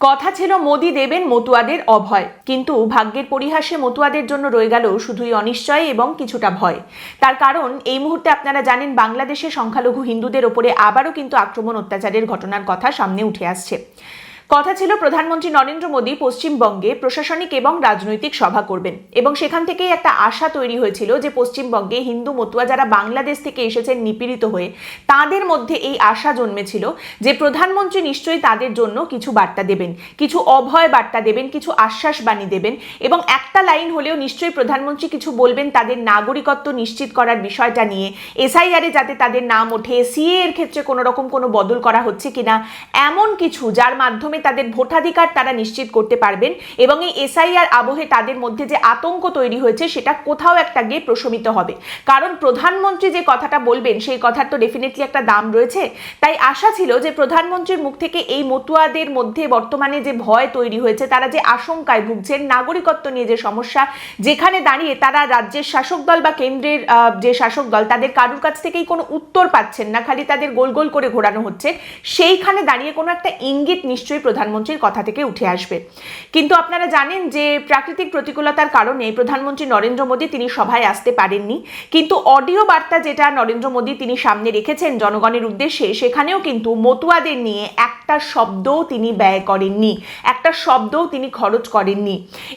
কথা ছিল মোদি দেবেন মতুয়াদের অভয়। কিন্তু ভাগ্যের পরিহাসে মতুয়াদের জন্য রয়ে গেল শুধুই অনিশ্চয় এবং কিছুটা ভয়। তার কারণ, এই মুহূর্তে আপনারা জানেন বাংলাদেশে সংখ্যালঘু হিন্দুদের ওপরে আবারও কিন্তু আক্রমণ অত্যাচারের ঘটনার কথা সামনে উঠে আসছে। কথা ছিল, প্রধানমন্ত্রী নরেন্দ্র মোদী পশ্চিমবঙ্গে প্রশাসনিক এবং রাজনৈতিক সভা করবেন এবং সেখান থেকেই একটা আশা তৈরি হয়েছিল যে পশ্চিমবঙ্গে হিন্দু মতুয়া যারা বাংলাদেশ থেকে এসেছেন নিপীড়িত হয়ে, তাদের মধ্যে এই আশা জন্মেছিল যে প্রধানমন্ত্রী নিশ্চয়ই তাদের জন্য কিছু বার্তা দেবেন, কিছু অভয় বার্তা দেবেন, কিছু আশ্বাস বাণী দেবেন এবং একটা লাইন হলেও নিশ্চয়ই প্রধানমন্ত্রী কিছু বলবেন তাদের নাগরিকত্ব নিশ্চিত করার বিষয়টা নিয়ে, এসআইআরে যাতে তাদের নাম ওঠে, সিএ এর ক্ষেত্রে কোনো রকম কোনো বদল করা হচ্ছে কিনা, এমন কিছু যার মাধ্যমে তাদের ভোটাধিকার তারা নিশ্চিত করতে পারবেন এবং এই এসআইআর আবহে তাদের মধ্যে যে আতঙ্ক তৈরি হয়েছে সেটা কোথাও একটা গিয়ে প্রশমিত হবে। কারণ প্রধানমন্ত্রী যে কথাটা বলবেন, সেই কথার তো ডেফিনেটলি একটা দাম রয়েছে। তাই আশা ছিল যে প্রধানমন্ত্রীর মুখ থেকে এই মতুয়াদের মধ্যে বর্তমানে যে ভয় তৈরি হয়েছে, তারা যে আশঙ্কায় ভুগছেন, নাগরিকত্ব নিয়ে যে সমস্যা, যেখানে দাঁড়িয়ে তারা রাজ্যের শাসক দল বা কেন্দ্রের যে শাসক দল, তাদের কারুর কাছ থেকেই কোনো উত্তর পাচ্ছেন না, খালি তাদের গোল গোল করে ঘোরানো হচ্ছে, সেইখানে দাঁড়িয়ে কোনো একটা ইঙ্গিত নিশ্চয়ই প্রধানমন্ত্রীর কথা থেকে উঠে আসবে। কিন্তু আপনারা জানেন যে প্রাকৃতিক প্রতিকূলতার কারণে প্রধানমন্ত্রী নরেন্দ্র মোদী তিনি সভায় আসতে পারেননি। কিন্তু অডিও বার্তা যেটা নরেন্দ্র মোদী তিনি সামনে রেখেছেন জনগণের উদ্দেশ্যে, সেখানেও কিন্তু মতুয়াদের নিয়ে একটা শব্দও তিনি ব্যয় করেননি। একটা শব্দও তিনি খরচ করেননি।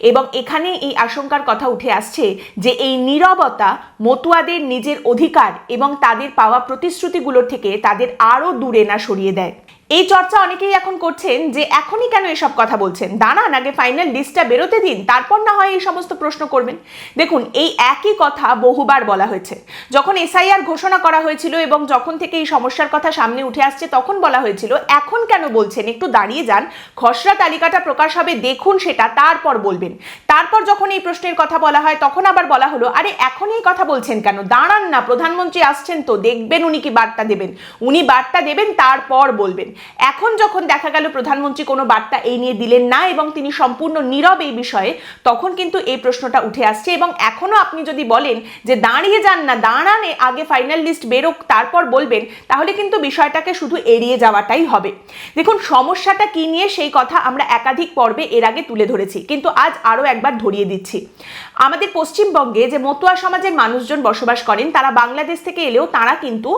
এবং এখানে এই আশঙ্কার কথা উঠে আসছে যে এই নীরবতা মতুয়াদের নিজের অধিকার এবং তাদের পাওয়া প্রতিশ্রুতিগুলোর থেকে তাদের আরও দূরে না সরিয়ে দেয়। এই চর্চা অনেকেই এখন করছেন যে এখনই কেন এসব কথা বলছেন? দাঁড়ান আগে ফাইনাল লিস্টটা বেরোতে দিন, তারপর না হয় এই সমস্ত প্রশ্ন করবেন। দেখুন, এই একই কথা বহুবার বলা হয়েছে। যখন এসআইআর ঘোষণা করা হয়েছিল এবং যখন থেকে এই সমস্যার কথা সামনে উঠে আসছে, তখন বলা হয়েছিল, এখন কেন বলছেন? একটু দাঁড়িয়ে যান, খসড়া তালিকাটা প্রকাশ হবে, দেখুন সেটা, তারপর বলবেন। তারপর যখন এই প্রশ্নের কথা বলা হয়, তখন আবার বলা হলো, আরে এখনই এই কথা বলছেন কেন? দাঁড়ান না, প্রধানমন্ত্রী আসছেন তো, দেখবেন উনি কি বার্তা দেবেন। উনি বার্তা দেবেন, তারপর বলবেন। এখন যখন দেখা গেল প্রধানমন্ত্রী কোনো বার্তা এই নিয়ে দিলেন না এবং তিনি সম্পূর্ণ নীরব এই বিষয়ে, তখন কিন্তু এই প্রশ্নটা উঠে আসছে এবং এখনও আপনি যদি বলেন যে দাঁড়িয়ে যান না, দাঁড়ান আগে ফাইনাল লিস্ট বেরোক, তারপর বলবেন, তাহলে কিন্তু বিষয়টাকে শুধু এড়িয়ে যাওয়াটাই হবে। দেখুন, সমস্যাটা কি নিয়ে সেই কথা আমরা একাধিক পর্বে এর আগে তুলে ধরেছি, কিন্তু আজ আরও একবার ধরিয়ে দিচ্ছি। আমাদের পশ্চিমবঙ্গে যে মতুয়া সমাজের মানুষজন বসবাস করেন, তারা বাংলাদেশ থেকে এলেও তারা কিন্তু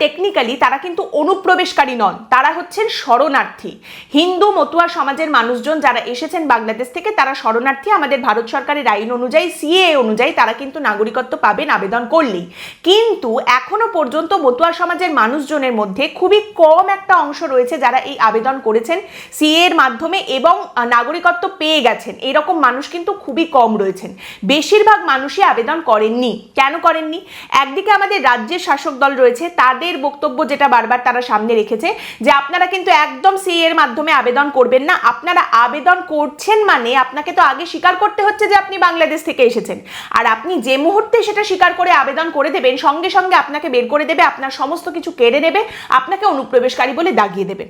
টেকনিক্যালি তারা কিন্তু অনুপ্রবেশকারী নন। তারা হচ্ছেন শরণার্থী। হিন্দু মতুয়া সমাজের মানুষজন যারা এসেছেন বাংলাদেশ থেকে, তারা শরণার্থী। আমাদের ভারত সরকারের আইন অনুযায়ী সিএ অনুযায়ী তারা কিন্তু নাগরিকত্ব পাবেন, আবেদন করলেই। কিন্তু এখনও পর্যন্ত মতুয়া সমাজের মানুষজনের মধ্যে খুবই কম একটা অংশ রয়েছে যারা এই আবেদন করেছেন সিএ এর মাধ্যমে এবং নাগরিকত্ব পেয়ে গেছেন। এরকম মানুষ কিন্তু খুবই কম রয়েছেন। বেশিরভাগ মানুষই আবেদন করেননি। কেন করেননি? একদিকে আমাদের রাজ্যের শাসক দল রয়েছে, তাদের বক্তব্য যেটা বারবার তারা সামনে রেখেছে যে আপনারা কিন্তু একদম সিএ এর মাধ্যমে আবেদন করবেন না। আপনারা আবেদন করছেন মানে আপনাকে তো আগে স্বীকার করতে হচ্ছে যে আপনি বাংলাদেশ থেকে এসেছেন। আর আপনি যে মুহূর্তে সেটা স্বীকার করে আবেদন করে দেবেন, সঙ্গে সঙ্গে আপনাকে বের করে দেবে, আপনার সমস্ত কিছু কেড়ে নেবে, আপনাকে অনুপ্রবেশকারী বলে দাগিয়ে দেবে।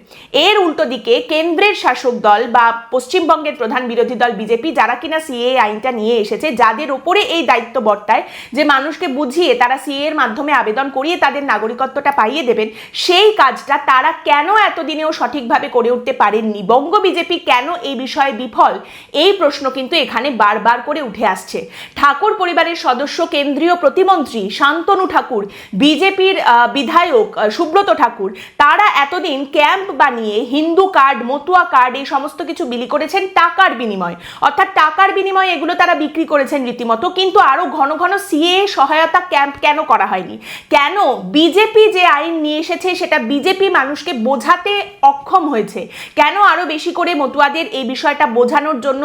এর উল্টো দিকে কেন্দ্রের শাসক দল বা পশ্চিমবঙ্গের প্রধান বিরোধী দল বিজেপি, যারা কিনা সিএ আইনটা নিয়ে এসেছে, যাদের ওপরে এই দায়িত্ব বর্তায় যে মানুষকে বুঝিয়ে তারা সিএ এর মাধ্যমে আবেদন করিয়ে তাদের নাগরিকত্বটা পাইয়ে দেবেন, সেই কাজটা তারা কেন এতদিনেও সঠিকভাবে করে উঠতে পারেননি। বঙ্গ বিজেপি কেন এই বিষয়ে বিফল? এই প্রশ্ন কিন্তু এখানে বারবার করে উঠে আসছে। ঠাকুর পরিবারের সদস্য, কেন্দ্রীয় প্রতিমন্ত্রী শান্তনু ঠাকুর, বিজেপির বিধায়ক সুব্রত ঠাকুর, তারা এতদিন ক্যাম্প বানিয়ে হিন্দু কার্ড, মতুয়া কার্ড এই সমস্ত কিছু বিলি করেছেন টাকার বিনিময়। অর্থাৎ টাকার বিনিময়ে এগুলো তারা বিক্রি করেছেন রীতিমতো। কিন্তু আরও ঘন ঘন সিএ সহায়তা ক্যাম্প কেন করা হয়নি? কেন বিজেপি যে আইন নিয়ে এসেছে সেটা বিজেপি মানুষকে বোঝাতে অক্ষম হয়েছে। কেন আরও বেশি করে মতুয়াদের এই বিষয়টা বোঝানোর জন্য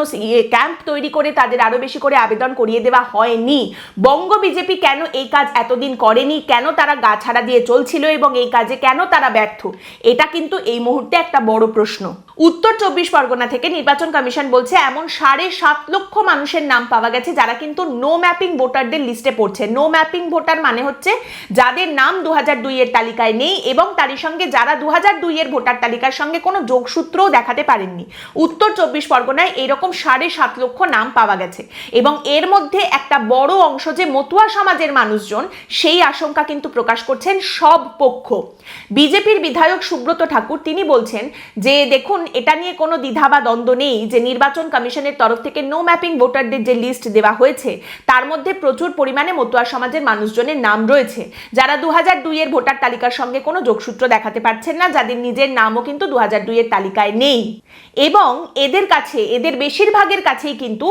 ক্যাম্প তৈরি করে তাদের আরও বেশি করে আবেদন করিয়ে দেওয়া হয়নি? বঙ্গ বিজেপি কেন এই কাজ এতদিন করেনি? কেন তারা গা ছাড়া দিয়ে চলছিল এবং এই কাজে কেন তারা ব্যর্থ? এটা কিন্তু এই মুহূর্তে একটা বড় প্রশ্ন। উত্তর চব্বিশ পরগনা থেকে নির্বাচন কমিশন বলছে, এমন সাড়ে সাত লক্ষ মানুষের নাম পাওয়া গেছে যারা কিন্তু নো ম্যাপিং ভোটারদের লিস্টে পড়ছে। নো ম্যাপিং ভোটার মানে হচ্ছে যাদের নাম দু হাজার দুইয়ের তালিকায় নেই এবং তারই সঙ্গে যারা দু হাজার দুইয়ের দুইয়ের ভোটার তালিকার সঙ্গে কোনো যোগসূত্রও দেখাতে পারেননি। উত্তর চব্বিশ পরগনায় এরকম সাড়ে সাত লক্ষ নাম পাওয়া গেছে এবং এর মধ্যে একটা বড় অংশ যে মতুয়া সমাজের মানুষজন, সেই আশঙ্কা কিন্তু প্রকাশ করছেন সব পক্ষ। বিজেপির বিধায়ক সুব্রত ঠাকুর তিনি বলছেন যে, দেখুন, এটা নিয়ে কোনো দ্বিধা বা দ্বন্দ্ব নেই যে নির্বাচন কমিশনের তরফ থেকে নো ম্যাপিং ভোটারদের যে লিস্ট দেওয়া হয়েছে, তার মধ্যে প্রচুর পরিমাণে মতুয়া সমাজের মানুষজনের নাম রয়েছে। যারা দু হাজার দুইয়ের ভোটার তালিকার সঙ্গে কোনো যোগসূত্র দেখাতে পারছেন না, যাদের নিজের নামও কিন্তু দু হাজার দুইয়ের তালিকায় নেই। এবং এদের কাছে, এদের বেশিরভাগের কাছেই কিন্তু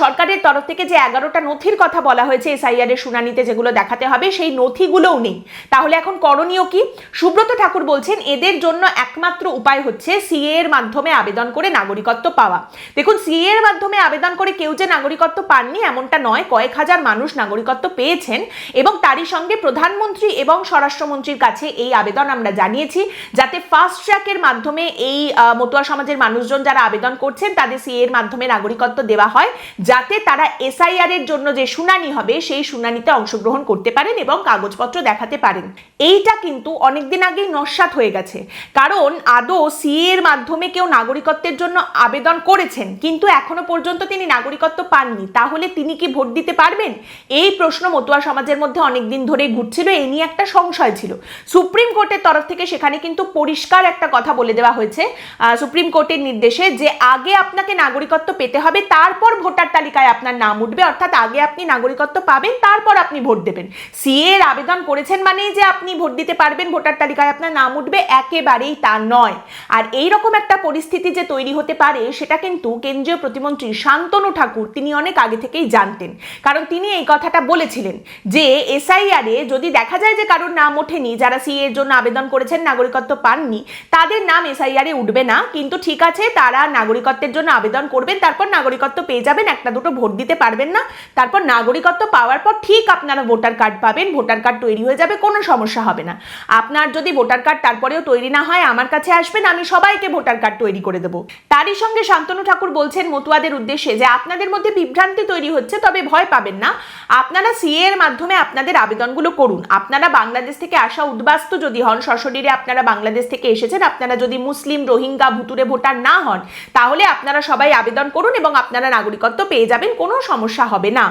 সরকারের তরফ থেকে যে এগারোটা নথির কথা বলা হয়েছে এসআইআর এর শুনানিতে যেগুলো দেখাতে হবে, সেই নথিগুলোও নেই। তাহলে এখন করণীয় কি? সুব্রত ঠাকুর বলছেন, এদের জন্য একমাত্র উপায় হচ্ছে সিএ এর মাধ্যমে আবেদন করে নাগরিকত্ব পাওয়া। দেখুন, সিএ এর মাধ্যমে আবেদন করে কেউ যে নাগরিকত্ব পাননি এমনটা নয়, কয়েক হাজার মানুষ নাগরিকত্ব পেয়েছেন এবং তারই সঙ্গে প্রধানমন্ত্রী এবং স্বরাষ্ট্রমন্ত্রীর কাছে এই আবেদন আমরা জানিয়েছি, যাতে ফাস্ট ট্র্যাকের মাধ্যমে এই মতুয়া সমাজের মানুষজন যারা আবেদন করছেন, তাদের সিএ এর মাধ্যমে নাগরিকত্ব দেওয়া হয়, যাতে তারা এসআইআর এর জন্য যে শুনানি হবে, সেই শুনানিতে অংশগ্রহণ করতে পারেন এবং কাগজপত্র দেখাতে পারেন। এইটা কিন্তু অনেকদিন আগেই নস্বাত হয়ে গেছে। কারণ আদৌ সিএ এর মাধ্যমে কেউ নাগরিকত্বের জন্য আবেদন করেছেন, কিন্তু এখনও পর্যন্ত তিনি নাগরিকত্ব পাননি। তাহলে তিনি কি ভোট দিতে পারবেন? এই প্রশ্ন মতুয়া সমাজের মধ্যে অনেকদিন ধরে ঘুরছিল এই নিয়ে একটা সংশয় ছিল। সুপ্রিম কোর্টের তরফ থেকে সেখানে কিন্তু পরিষ্কার একটা কথা বলে দেওয়া হয়েছে সুপ্রিম কোর্টের নির্দেশে যে আগে আপনাকে নাগরিকত্ব পেতে হবে, তারপর ভোটার তালিকায় আপনার নাম উঠবে, অর্থাৎ আগে আপনি নাগরিকত্ব পাবেন, তারপর আপনি ভোট দেবেন। সিএ এর আবেদন করেছেন মানেই যে আপনি ভোট দিতে পারবেন, ভোটার তালিকায় আপনার নাম উঠবে, একেবারেই তা নয়। আর এই রকম একটা পরিস্থিতি যে তৈরি হতে পারে, সেটা কিন্তু কেন্দ্রীয় প্রতিমন্ত্রী শান্তনু ঠাকুর, তিনি অনেক আগে থেকেই জানতেন। কারণ তিনি এই কথাটা বলেছিলেন যে এসআইআর যদি দেখা যায় যে কারোর নাম ওঠেনি, যারা সিএ এর জন্য আবেদন করেছেন, নাগরিকত্ব পাননি তাদের নাম এসআইআর উঠবে না, কিন্তু ঠিক আছে, তারা নাগরিকত্বের জন্য আবেদন করবেন, তারপর নাগরিকত্ব পেয়ে যাবেন, একটা দুটো ভোট দিতে পারবেন না। তারপর নাগরিকত্ব পাওয়ার পর ঠিক আপনারা ভোটার কার্ড পাবেন, ভোটার কার্ড তৈরি হয়ে যাবে, কোনো সমস্যা হবে না। আপনার যদি ভোটার কার্ড তারপরেও তৈরি না হয়, আমার কাছে আসবেন, আমি সবাইকে ভোটার কার্ড তৈরি করে দেবো। তারই সঙ্গে শান্তনু ঠাকুর বলছেন মতুয়াদের উদ্দেশ্যে যে, আপনাদের মধ্যে বিভ্রান্তি তৈরি হচ্ছে, তবে ভয় পাবেন না। আপনারা সিএ এর মাধ্যমে আপনাদের আবেদনগুলো করুন। আপনারা বাংলাদেশ থেকে আসা উদ্বাস্তু যদি হন, সশরীরে আপনারা বাংলাদেশ থেকে এসেছেন। আপনারা যদি মুসলিম, রোহিঙ্গা ভুতুরে ভোটার না হন, তাহলে আপনারা সবাই আবেদন করুন এবং আপনারা নাগরিকত্ব পেয়ে যাবেন, কোনো সমস্যা হবে না।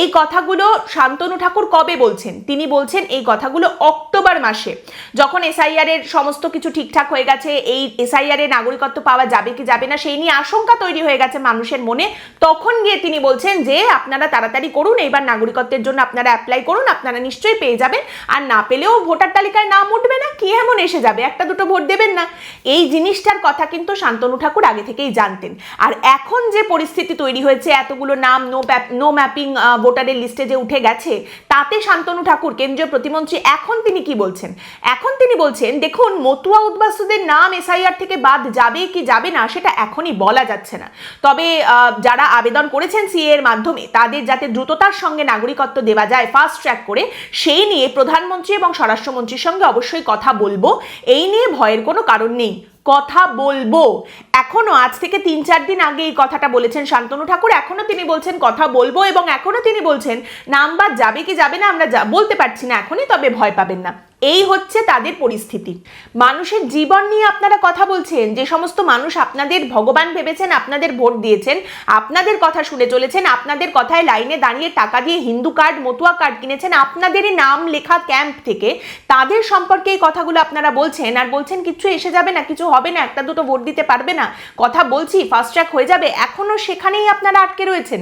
এই কথাগুলো শান্তনু ঠাকুর কবে বলছেন? তিনি বলছেন এই কথাগুলো অক্টোবর মাসে। যখন এসআইআর এর সমস্ত কিছু ঠিকঠাক হয়ে গেছে, এই এসআইআর এর নাগরিকত্ব পাওয়া যাবে কি যাবে না, সেই নিয়ে আশঙ্কা তৈরি হয়ে গেছে মানুষের মনে। তখন গিয়ে তিনি বলছেন যে, আপনারা তাড়াতাড়ি করুন, এইবার নাগরিকত্বের জন্য আপনারা অ্যাপ্লাই করুন, আপনারা নিশ্চয়ই পেয়ে যাবেন। আর না পেলেও ভোটার তালিকায় নাম উঠবে না, কি এমন এসে যাবে? একটা দুটো ভোট দেবেন না। এই জিনিসটার কথা কিন্তু শান্তনু ঠাকুর আগে থেকেই জানতেন। আর এখন যে পরিস্থিতি তৈরি হয়েছে, এতগুলো নাম নো নো ম্যাপিং ভোটারের লিস্টে যে উঠে গেছে, তাতে শান্তনু ঠাকুর, কেন্দ্রীয় প্রতিমন্ত্রী, এখন তিনি কি বলছেন? এখন তিনি বলছেন, দেখুন, মতুয়া উদ্বাস্তুদের নাম এসআইআর থেকে বাদ যাবে কি যাবে না, সেটা এখনই বলা যাচ্ছে না। তবে যারা আবেদন করেছেন সিএ এর মাধ্যমে, তাদের যাতে দ্রুততার সঙ্গে নাগরিকত্ব দেওয়া যায় ফাস্ট ট্র্যাক করে, সেই নিয়ে প্রধানমন্ত্রী এবং স্বরাষ্ট্রমন্ত্রীর সঙ্গে অবশ্যই কথা বলব। এই নিয়ে ভয়ের কোনো কারণ নেই। কথা বলব। এখনও আজ থেকে তিন চার দিন আগে এই কথাটা বলেছেন শান্তনু ঠাকুর। এখনও তিনি বলছেন কথা বলব এবং এখনও তিনি বলছেন নাম্বার যাবে কি যাবে না আমরা বলতে পারছি না এখনই, তবে ভয় পাবেন না। এই হচ্ছে তাদের পরিস্থিতি। মানুষের জীবন নিয়ে আপনারা কথা বলছেন, যে সমস্ত মানুষ আপনাদের ভগবান ভেবেছেন, আপনাদের ভোট দিয়েছেন, আপনাদের কথা শুনে চলেছেন, আপনাদের কথায় লাইনে দাঁড়িয়ে টাকা দিয়ে হিন্দু কার্ড, মতুয়া কার্ড কিনেছেন আপনাদেরই নাম লেখা ক্যাম্প থেকে তাদের সম্পর্কে এই কথাগুলো আপনারা বলছেন, আর বলছেন কিছু এসে যাবে না, কিছু হবে না, একটা দুটো ভোট দিতে পারবে না, কথা বলছি ফাস্ট ট্র্যাক হয়ে যাবে, এখনও সেখানেই আপনারা আটকে রয়েছেন।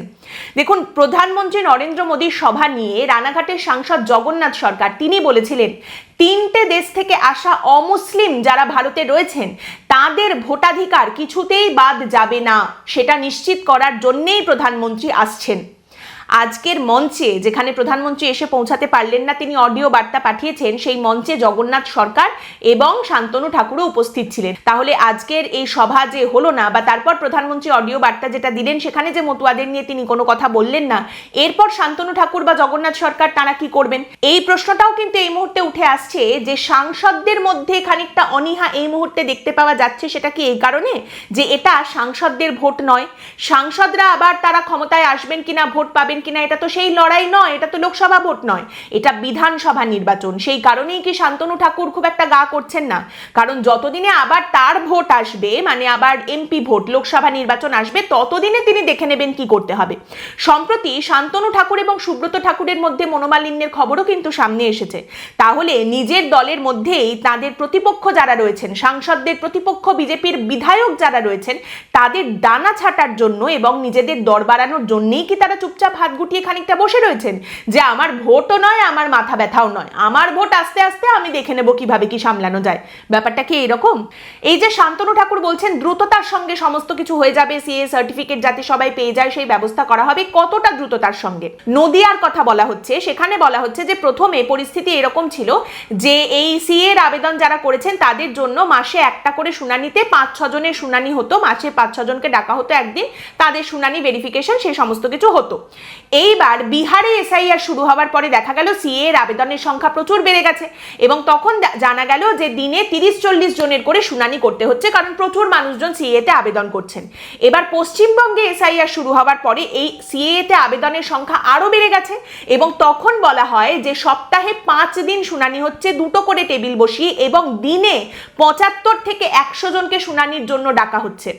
দেখুন, প্রধানমন্ত্রী নরেন্দ্র মোদীর সভা নিয়ে রানাঘাটের সাংসদ জগন্নাথ সরকার, তিনি বলেছিলেন তিনটে দেশ থেকে আসা অমুসলিম যারা ভারতে রয়েছেন, তাদের ভোটাধিকার কিছুতেই বাদ যাবে না। সেটা নিশ্চিত করার জন্যেই প্রধানমন্ত্রী আসছেন। আজকের মঞ্চে যেখানে প্রধানমন্ত্রী এসে পৌঁছাতে পারলেন না, তিনি অডিও বার্তা পাঠিয়েছেন, সেই মঞ্চে জগন্নাথ সরকার এবং শান্তনু ঠাকুরও উপস্থিত ছিলেন। তাহলে আজকের এই সভা যে হলো না, বা তারপর প্রধানমন্ত্রী অডিও বার্তা যেটা দিলেন, সেখানে যে মতুয়াদের নিয়ে তিনি কোনো কথা বললেন না, এরপর শান্তনু ঠাকুর বা জগন্নাথ সরকার তারা কি করবেন? এই প্রশ্নটাও কিন্তু এই মুহূর্তে উঠে আসছে যে সাংসদদের মধ্যে খানিকটা অনীহা এই মুহূর্তে দেখতে পাওয়া যাচ্ছে, সেটা কি এই কারণে? যে এটা সাংসদদের ভোট নয়। সাংসদরা আবার তারা ক্ষমতায় আসবেন কিনা ভোট পাবেন পারবেন কিনা, এটা তো সেই লড়াই নয়, এটা তো লোকসভা ভোট নয়, এটা বিধানসভা নির্বাচন। সেই কারণেই কি শান্তনু ঠাকুর খুব একটা গা করছেন না। কারণ যতদিনে আবার তার ভোট আসবে মানে আবার এমপি ভোট, লোকসভা নির্বাচন আসবে, ততদিনে তিনি দেখে নেবেন কি করতে হবে। সম্প্রতি শান্তনু ঠাকুর এবং সুব্রত ঠাকুরের মধ্যে মনোমালিন্যের খবরও কিন্তু সামনে এসেছে। তাহলে নিজের দলের মধ্যেই তাদের প্রতিপক্ষ যারা রয়েছেন, সাংসদদের প্রতিপক্ষ, বিজেপির বিধায়ক যারা রয়েছেন, তাদের ডানা ছাটার জন্য এবং নিজেদের দর বাড়ানোর জন্যেই কি তারা চুপচাপ হাত গুটিয়ে খানিকটা বসে রয়েছেন যে আমার ভোটও নয়, আমার মাথা ব্যথাও নয়। আমার ভোট আস্তে আস্তে আমি দেখে নেব কীভাবে কি সামলানো যায়। ব্যাপারটা কি এরকম? এই যে শান্তনু ঠাকুর বলছেন, দ্রুততার সঙ্গে সমস্ত কিছু হয়ে যাবে, সিএ, সার্টিফিকেট যাতে সবাই পেয়ে যায়, সেই ব্যবস্থা করা হবে কতটা দ্রুততার সঙ্গে? নদিয়ার কথা বলা হচ্ছে, সেখানে বলা হচ্ছে যে প্রথমে পরিস্থিতি এরকম ছিল যে এই সিএ এর আবেদন যারা করেছেন, তাদের জন্য মাসে একটা করে শুনানিতে পাঁচ ছজনের শুনানি হতো। মাসে পাঁচ ছজনকে ডাকা হতো একদিন, তাদের শুনানি ভেরিফিকেশন সেই সমস্ত কিছু হতো। এইবার বিহারে এসআইআর শুরু হওয়ার পরে দেখা গেল সিএ এর আবেদনের সংখ্যা প্রচুর বেড়ে গেছে এবং তখন জানা গেল যে দিনে তিরিশ চল্লিশ জনের করে শুনানি করতে হচ্ছে কারণ প্রচুর মানুষজন সিএ তে আবেদন করছেন। এবার পশ্চিমবঙ্গে এসআইআর শুরু হওয়ার পরে এই সিএ তে আবেদনের সংখ্যা আরও বেড়ে গেছে এবং তখন বলা হয় যে সপ্তাহে পাঁচ দিন শুনানি হচ্ছে, দুটো করে টেবিল বসিয়ে এবং দিনে পঁচাত্তর থেকে একশো জনকে শুনানির জন্য ডাকা হচ্ছে।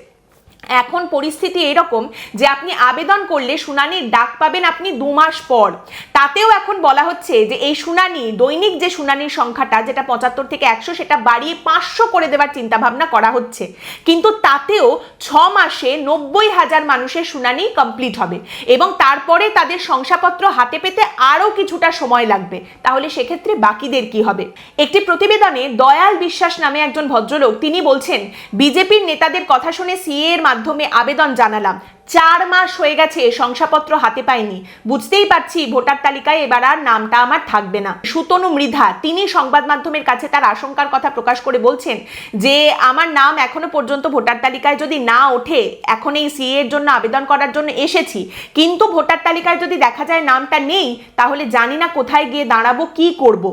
এখন পরিস্থিতি এরকম যে আপনি আবেদন করলে শুনানির ডাক পাবেন আপনি দু মাস পর। তাতেও এখন বলা হচ্ছে যে এই শুনানি, দৈনিক যে শুনানির সংখ্যাটা, যেটা পঁচাত্তর থেকে একশো, সেটা বাড়িয়ে পাঁচশো করে দেওয়ার চিন্তা ভাবনা করা হচ্ছে। কিন্তু তাতেও ছ মাসে নব্বই হাজার মানুষের শুনানি কমপ্লিট হবে এবং তারপরে তাদের শংসাপত্র হাতে পেতে আরও কিছুটা সময় লাগবে। তাহলে সেক্ষেত্রে বাকিদের কি হবে? একটি প্রতিবেদনে দয়াল বিশ্বাস নামে একজন ভদ্রলোক, তিনি বলছেন, বিজেপির নেতাদের কথা শুনে সিএ এর মাধ্যমে আবেদন জানালাম। চার মাস হয়ে গেছে, শংসাপত্র হাতে পাইনি। বুঝতেই পারছি ভোটার তালিকায় এবার আর নামটা আমার থাকবে না। সুতনু মৃধা, তিনি সংবাদ মাধ্যমের কাছে তার আশঙ্কার কথা প্রকাশ করে বলছেন যে, আমার নাম এখনও পর্যন্ত ভোটার তালিকায় যদি না ওঠে, এখন এই সিএ এর জন্য আবেদন করার জন্য এসেছি। কিন্তু ভোটার তালিকায় যদি দেখা যায় নামটা নেই, তাহলে জানি না কোথায় গিয়ে দাঁড়াবো, কি করব।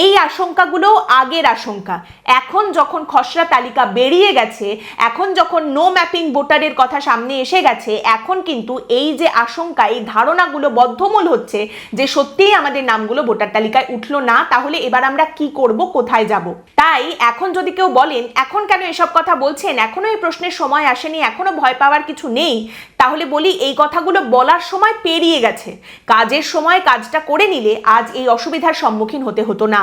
এই আশঙ্কাগুলো আগের আশঙ্কা। এখন যখন খসড়া তালিকা বেরিয়ে গেছে, এখন যখন নো ম্যাপিং ভোটারের কথা সামনে এসে গেছে এখন কিন্তু এই যে আশঙ্কা, এই ধারণাগুলো বদ্ধমূল হচ্ছে যে সত্যিই আমাদের নামগুলো ভোটার তালিকায় উঠল না, তাহলে এবার আমরা কি করব, কোথায় যাব? তাই এখন যদি কেউ বলেন, এখন কেন এসব কথা বলছেন? এখনও এই প্রশ্নের সময় আসেনি, এখনও ভয় পাওয়ার কিছু নেই, তাহলে বলি এই কথাগুলো বলার সময় পেরিয়ে গেছে। কাজের সময় কাজটা করে নিলে আজ এই অসুবিধার সম্মুখীন হতে হতো না।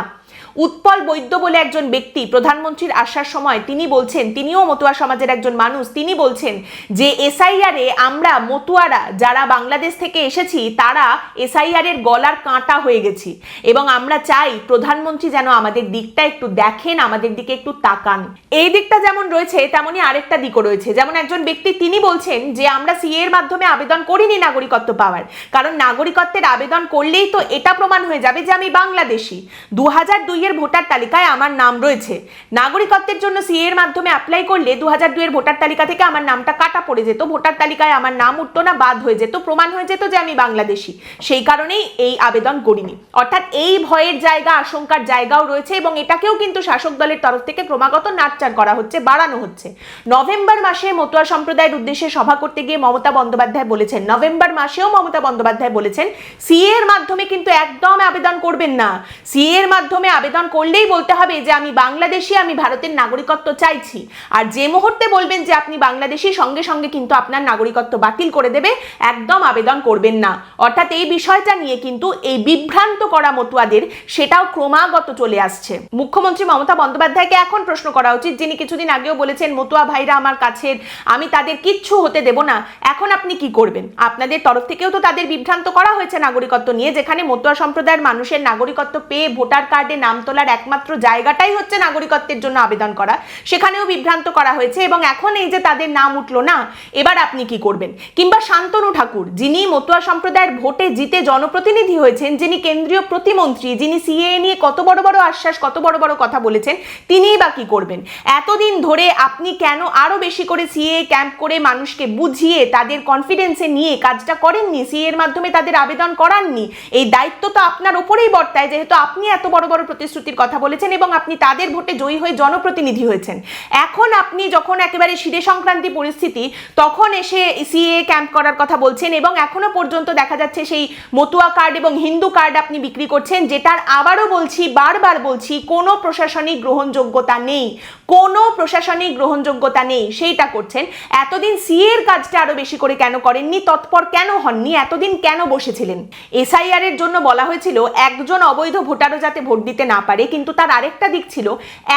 উৎপল বৈদ্য বলে একজন ব্যক্তি প্রধানমন্ত্রীর আসার সময় তিনি বলছেন, তিনিও মতুয়া সমাজের একজন মানুষ, তিনি বলছেন যে এসআইআরে আমরা মতুয়ারা যারা বাংলাদেশ থেকে এসেছি, তারা এসআইআর এর গলার কাঁটা হয়ে গেছি। এবং আমরা চাই প্রধানমন্ত্রী যেন আমাদের দিকটা একটু দেখেন, আমাদের দিকে একটু তাকান। এই দিকটা যেমন রয়েছে, তেমনই আরেকটা দিকও রয়েছে। যেমন একজন ব্যক্তি তিনি বলছেন যে আমরা সিএ এর মাধ্যমে আবেদন করিনি নাগরিকত্ব পাওয়ার। কারণ নাগরিকত্বের আবেদন করলেই তো এটা প্রমাণ হয়ে যাবে যে আমি বাংলাদেশি। দু হাজার দুই দুইয়ের ভোটার তালিকায় আমার নাম রয়েছে। নাগরিকত্বের জন্য সিএ এর মাধ্যমে অ্যাপ্লাই করলে দু হাজার দুইয়ের ভোটার তালিকা থেকে আমার নামটা কাটা পড়ে যেত। ভোটার তালিকায় আমার নাম উঠতো না, বাদ হয়ে যেত, প্রমাণ হয়ে যেত যে আমি বাংলাদেশি। সেই কারণেই এই আবেদন করিনি। অর্থাৎ এই ভয়ের জায়গা, আশঙ্কার জায়গাও রয়েছে এবং এটাকেও কিন্তু শাসক দলের তরফ থেকে ক্রমাগত নাটচার করা হচ্ছে, বাড়ানো হচ্ছে। নভেম্বর মাসে মতুয়া সম্প্রদায়ের উদ্দেশ্যে সভা করতে গিয়ে মমতা বন্দ্যোপাধ্যায় বলেছেন, নভেম্বর মাসেও মমতা বন্দ্যোপাধ্যায় বলেছেন সিএ এর মাধ্যমে কিন্তু একদম আবেদন করবেন না। সিএ এর মাধ্যমে আবেদন করলেই বলতে হবে যে আমি বাংলাদেশি, আমি ভারতের নাগরিকত্ব চাইছি। আর যে মুহূর্তে বলবেন যে আপনি বাংলাদেশি, সঙ্গে সঙ্গে কিন্তু আপনার নাগরিকত্ব বাতিল করে দেবে, একদম আবেদন করবেন না। অর্থাৎ এই বিষয়টা নিয়ে কিন্তু এই বিভ্রান্ত করা মতুয়াদের সেটাও ক্রমাগত চলে আসছে। মুখ্যমন্ত্রী মমতা বন্দ্যোপাধ্যায়কে এখন প্রশ্ন করা উচিত, যিনি কিছুদিন আগেও বলেছেন, মতুয়া ভাইরা আমার কাছের আমি তাদের কিচ্ছু হতে দেব না। এখন আপনি কি করবেন? আপনাদের তরফ থেকেও তো তাদের বিভ্রান্ত করা হয়েছে নাগরিকত্ব নিয়ে, যেখানে মতুয়া সম্প্রদায়ের মানুষের নাগরিকত্ব পেয়ে ভোটার কার্ডে নাম তোলার একমাত্র জায়গাটাই হচ্ছে নাগরিকত্বের জন্য আবেদন করা। সেখানেও বিভ্রান্ত করা হয়েছে এবং এখন এই যে তাদের নাম উঠল না, এবার আপনি কি করবেন? কিংবা শান্তনু ঠাকুর, যিনি মতুয়া সম্প্রদায়ের ভোটে জিতে জনপ্রতিনিধি হয়েছেন, যিনি কেন্দ্রীয় প্রতিমন্ত্রী, যিনি সিএ নিয়ে কত বড় বড় আশ্বাস, কত বড় বড় কথা বলেছেন, তিনিই বা কি করবেন? এতদিন ধরে আপনি কেন আরও বেশি করে সিএ ক্যাম্প করে মানুষকে বুঝিয়ে তাদের কনফিডেন্সে নিয়ে কাজটা করেননি সিএ এর মাধ্যমে তাদের আবেদন করাননি? এই দায়িত্ব তো আপনার ওপরেই বর্তায়, যেহেতু আপনি এত বড় বড় বড় প্রতিশ্রুতির কথা বলেছেন এবং আপনি তাদের ভোটে জয়ী হয়ে জনপ্রতিনিধি হয়েছেন। এখন আপনি যখন একেবারে শিরে সংক্রান্তি পরিস্থিতি, তখন এসে সিএ ক্যাম্প করার কথা বলছেন এবং এখনও পর্যন্ত দেখা যাচ্ছে সেই মতুয়া কার্ড এবং হিন্দু কার্ড আপনি বিক্রি করছেন, যেটার আবারও বলছি, বারবার বলছি, কোনো প্রশাসনিক গ্রহণযোগ্যতা নেই। কোনো প্রশাসনিক গ্রহণযোগ্যতা নেই, সেইটা করছেন। এতদিন সিএ সিএর কাজটা আরও বেশি করে কেন করেননি, তৎপর কেন হননি, এতদিন কেন বসেছিলেন? এসআইআর এর জন্য বলা হয়েছিল, একজন অবৈধ ভোটারও যাতে ভোট দিতে না পারে, কিন্তু তার আরেকটা দিক ছিল,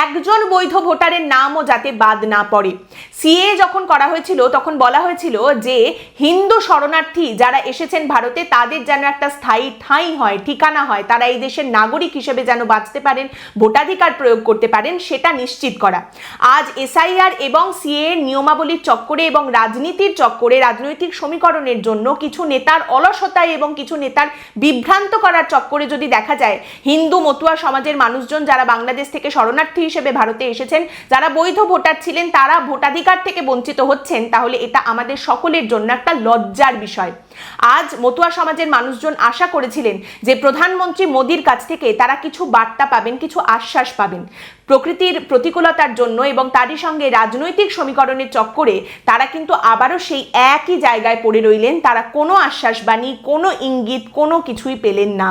একজন বৈধ ভোটারের নামও যাতে বাদ না পড়ে। সিএ যখন করা হয়েছিল, তখন বলা হয়েছিল যে হিন্দু শরণার্থী যারা এসেছেন ভারতে, তাদের যেন একটা স্থায়ী ঠাঁই হয়, ঠিকানা হয়, তারা এই দেশের নাগরিক হিসেবে যেন বাঁচতে পারেন, ভোটাধিকার প্রয়োগ করতে পারেন, সেটা নিশ্চিত করা। আজ এসআইআর এবং সিএ নিয়মাবলীর চক্করে এবং রাজনীতির চক্করে রাজনৈতিক সমীকরণের জন্য কিছু নেতার অলসতায় এবং কিছু নেতার বিভ্রান্ত করার চক্করে যদি দেখা যায়, হিন্দু মতুয়া সমাজের মানুষজন যারা বাংলাদেশ থেকে শরণার্থী হিসেবে ভারতে এসেছেন, যারা বৈধ ভোটার ছিলেন, তারা ভোটাধিকার থেকে বঞ্চিত হচ্ছেন। তাহলে এটা আমাদের সকলের জন্য একটা লজ্জার বিষয়। আজ মতুয়া সমাজের মানুষজন আশা করেছিলেন যে প্রধানমন্ত্রী মোদির কাছ থেকে তারা কিছু বার্তা পাবেন, কিছু আশ্বাস পাবেন। প্রকৃতির প্রতিকূলতার জন্য এবং তারই সঙ্গে রাজনৈতিক সমীকরণের চক্করে তারা কিন্তু আবারও সেই একই জায়গায় পড়ে রইলেন। তারা কোনো আশ্বাসবাণী কোনো ইঙ্গিত, কোনো কিছুই পেলেন না।